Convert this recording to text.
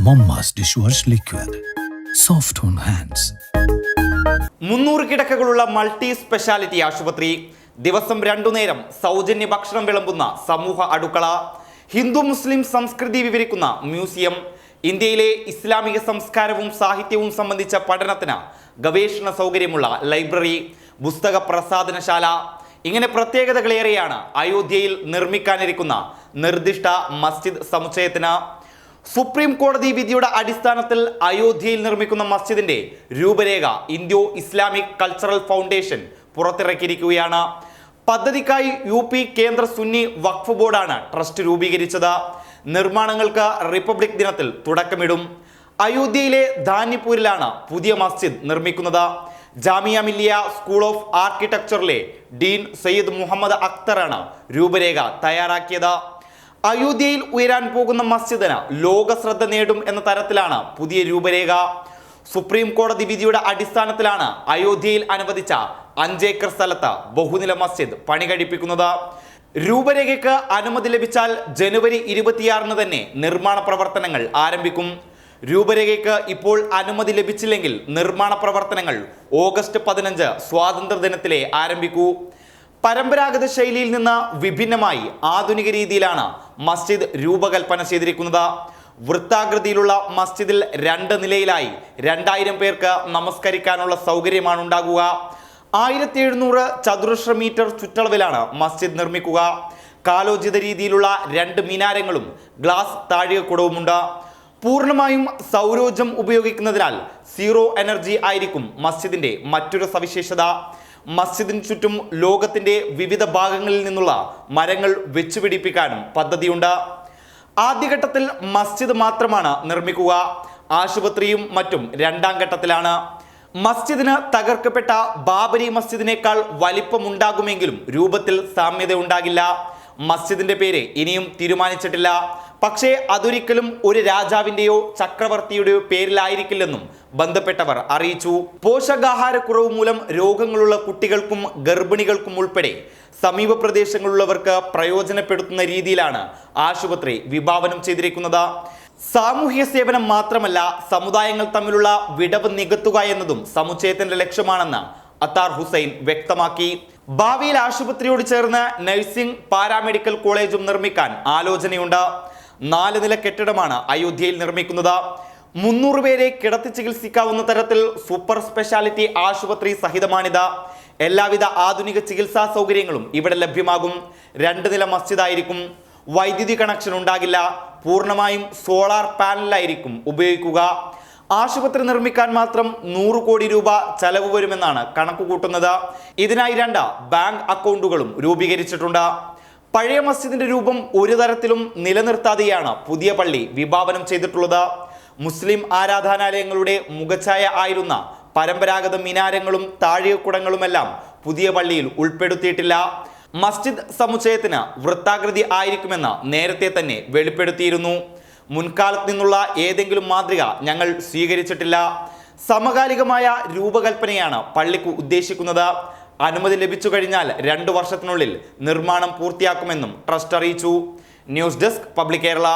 Momma's dishwash liquid soft on hands മുന്നൂറ് കിടക്കകളുള്ള multi speciality ആശുപത്രി. ദിവസം രണ്ടു നേരം സൗജന്യ ഭക്ഷണം വിളമ്പുന്ന സമൂഹ അടുക്കള. ഹിന്ദു മുസ്ലിം സംസ്കൃതി വിവരിക്കുന്ന മ്യൂസിയം. ഇന്ത്യയിലെ ഇസ്ലാമിക സംസ്കാരവും സാഹിത്യവും സംബന്ധിച്ച പഠനത്തിന് ഗവേഷണ സൗകര്യമുള്ള ലൈബ്രറി പുസ്തക പ്രസാദനശാല ഇങ്ങനെ പ്രത്യേകതകളേറെയാണ് അയോധ്യയിൽ നിർമ്മിക്കാനിരിക്കുന്ന നിർദ്ദിഷ്ട മസ്ജിദ് സമുച്ചയത്തിന്. സുപ്രീം കോടതി വിധിയുടെ അടിസ്ഥാനത്തിൽ അയോധ്യയിൽ നിർമ്മിക്കുന്ന മസ്ജിദിന്റെ രൂപരേഖ ഇന്തോ ഇസ്ലാമിക് കൾച്ചറൽ ഫൗണ്ടേഷൻ പുറത്തിറക്കിയിരിക്കുകയാണ്. പദ്ധതിക്കായി യു പി കേന്ദ്ര സുന്നി വഖഫ് ബോർഡാണ് ട്രസ്റ്റ് രൂപീകരിച്ചത്. നിർമ്മാണങ്ങൾക്ക് റിപ്പബ്ലിക് ദിനത്തിൽ തുടക്കമിടും. അയോധ്യയിലെ ധാന്യപൂരിലാണ് പുതിയ മസ്ജിദ് നിർമ്മിക്കുന്നത്. ജാമിയ മില്ലിയ സ്കൂൾ ഓഫ് ആർക്കിടെക്ചറിലെ ഡീൻ സയ്യിദ് മുഹമ്മദ് അക്തറാണ് രൂപരേഖ തയ്യാറാക്കിയത്. അയോധ്യയിൽ ഉയരാൻ പോകുന്ന മസ്ജിദിന് ലോക ശ്രദ്ധ നേടും എന്ന തരത്തിലാണ് പുതിയ രൂപരേഖ. സുപ്രീം കോടതി വിധിയുടെ അടിസ്ഥാനത്തിലാണ് അയോധ്യയിൽ അനുവദിച്ച അഞ്ചേക്കർ സ്ഥലത്ത് ബഹുനില മസ്ജിദ് പണി കഴിപ്പിക്കുന്നത്. രൂപരേഖയ്ക്ക് അനുമതി ലഭിച്ചാൽ ജനുവരി ഇരുപത്തിയാറിന് തന്നെ നിർമ്മാണ പ്രവർത്തനങ്ങൾ ആരംഭിക്കും. രൂപരേഖയ്ക്ക് ഇപ്പോൾ അനുമതി ലഭിച്ചില്ലെങ്കിൽ നിർമ്മാണ പ്രവർത്തനങ്ങൾ ഓഗസ്റ്റ് പതിനഞ്ച് സ്വാതന്ത്ര്യ ദിനത്തിലെ ആരംഭിക്കൂ. പരമ്പരാഗത ശൈലിയിൽ നിന്ന് വിഭിന്നമായി ആധുനിക രീതിയിലാണ് മസ്ജിദ് രൂപകൽപ്പന ചെയ്തിരിക്കുന്നത്. വൃത്താകൃതിയിലുള്ള മസ്ജിദിൽ രണ്ട് നിലയിലായി രണ്ടായിരം പേർക്ക് നമസ്കരിക്കാനുള്ള സൗകര്യമാണ് ഉണ്ടാകുക. ആയിരത്തി എഴുന്നൂറ് ചതുരശ്ര മീറ്റർ ചുറ്റളവിലാണ് മസ്ജിദ് നിർമ്മിക്കുക. കാലോചിത രീതിയിലുള്ള രണ്ട് മിനാരങ്ങളും ഗ്ലാസ് താഴികക്കുടവുമുണ്ട്. പൂർണമായും സൗരോജം ഉപയോഗിക്കുന്നതിനാൽ സീറോ എനർജി ആയിരിക്കും മസ്ജിദിന്റെ മറ്റൊരു സവിശേഷത. മസ്ജിദിന് ചുറ്റും ലോകത്തിന്റെ വിവിധ ഭാഗങ്ങളിൽ നിന്നുള്ള മരങ്ങൾ വെച്ചുപിടിപ്പിക്കാനും പദ്ധതിയുണ്ട്. ആദ്യഘട്ടത്തിൽ മസ്ജിദ് മാത്രമാണ് നിർമ്മിക്കുക. ആശുപത്രിയും മറ്റും രണ്ടാം ഘട്ടത്തിലാണ്. മസ്ജിദിന് തകർക്കപ്പെട്ട ബാബരി മസ്ജിദിനേക്കാൾ വലിപ്പമുണ്ടാകുമെങ്കിലും രൂപത്തിൽ സാമ്യത ഉണ്ടാകില്ല മസ്ജിദിന്റെ പേര് ഇനിയും തീരുമാനിച്ചിട്ടില്ല. പക്ഷേ അതൊരിക്കലും ഒരു രാജാവിന്റെയോ ചക്രവർത്തിയുടെയോ പേരിലായിരിക്കില്ലെന്നും ബന്ധപ്പെട്ടവർ അറിയിച്ചു. പോഷകാഹാരക്കുറവ് മൂലം രോഗങ്ങളുള്ള കുട്ടികൾക്കും ഗർഭിണികൾക്കും ഉൾപ്പെടെ സമീപ പ്രദേശങ്ങളിലുള്ളവർക്ക് പ്രയോജനപ്പെടുത്തുന്ന രീതിയിലാണ് ആശുപത്രി വിഭാവനം ചെയ്തിരിക്കുന്നത്. സാമൂഹ്യ സേവനം മാത്രമല്ല സമുദായങ്ങൾ തമ്മിലുള്ള വിടവ് നികത്തുക എന്നതും സമുച്ചയത്തിന്റെ ലക്ഷ്യമാണെന്ന് അത്താർ ഹുസൈൻ വ്യക്തമാക്കി. ഭാവിയിൽ ആശുപത്രിയോട് ചേർന്ന് നഴ്സിംഗ് പാരാമെഡിക്കൽ കോളേജും നിർമ്മിക്കാൻ ആലോചനയുണ്ട്. നാല് നില കെട്ടിടമാണ് അയോധ്യയിൽ നിർമ്മിക്കുന്നത്. മുന്നൂറ് പേരെ കിടത്തി ചികിത്സിക്കാവുന്ന തരത്തിൽ സൂപ്പർ സ്പെഷ്യാലിറ്റി ആശുപത്രി സഹിതമാണിത്. എല്ലാവിധ ആധുനിക ചികിത്സാ സൗകര്യങ്ങളും ഇവിടെ ലഭ്യമാകും. രണ്ട് നില മസ്ജിദായിരിക്കും. വൈദ്യുതി കണക്ഷൻ ഉണ്ടാകില്ല. പൂർണമായും സോളാർ പാനലായിരിക്കും ഉപയോഗിക്കുക. ആശുപത്രി നിർമ്മിക്കാൻ മാത്രം നൂറ് കോടി രൂപ ചെലവ് വരുമെന്നാണ് കണക്കുകൂട്ടുന്നത്. ഇതിനായി രണ്ട് ബാങ്ക് അക്കൗണ്ടുകളും രൂപീകരിച്ചിട്ടുണ്ട്. പഴയ മസ്ജിദിന്റെ രൂപം ഒരു തരത്തിലും നിലനിർത്താതെയാണ് പുതിയ പള്ളി വിഭാവനം ചെയ്തിട്ടുള്ളത്. മുസ്ലിം ആരാധനാലയങ്ങളുടെ മുഖഛായ ആയിരുന്ന പരമ്പരാഗത മിനാരങ്ങളും താഴികക്കുടങ്ങളുമെല്ലാം പുതിയ പള്ളിയിൽ ഉൾപ്പെടുത്തിയിട്ടില്ല. മസ്ജിദ് സമുച്ചയത്തിന് വൃത്താകൃതി ആയിരിക്കുമെന്ന് നേരത്തെ തന്നെ വെളിപ്പെടുത്തിയിരുന്നു. മുൻകാലത്ത് നിന്നുള്ള ഏതെങ്കിലും മാതൃക ഞങ്ങൾ സ്വീകരിച്ചിട്ടില്ല. സമകാലികമായ രൂപകൽപ്പനയാണ് പള്ളിക്ക് ഉദ്ദേശിക്കുന്നത്. അനുമതി ലഭിച്ചു കഴിഞ്ഞാൽ രണ്ടു വർഷത്തിനുള്ളിൽ നിർമ്മാണം പൂർത്തിയാക്കുമെന്നും ട്രസ്റ്റ് അറിയിച്ചു. News desk public Kerala.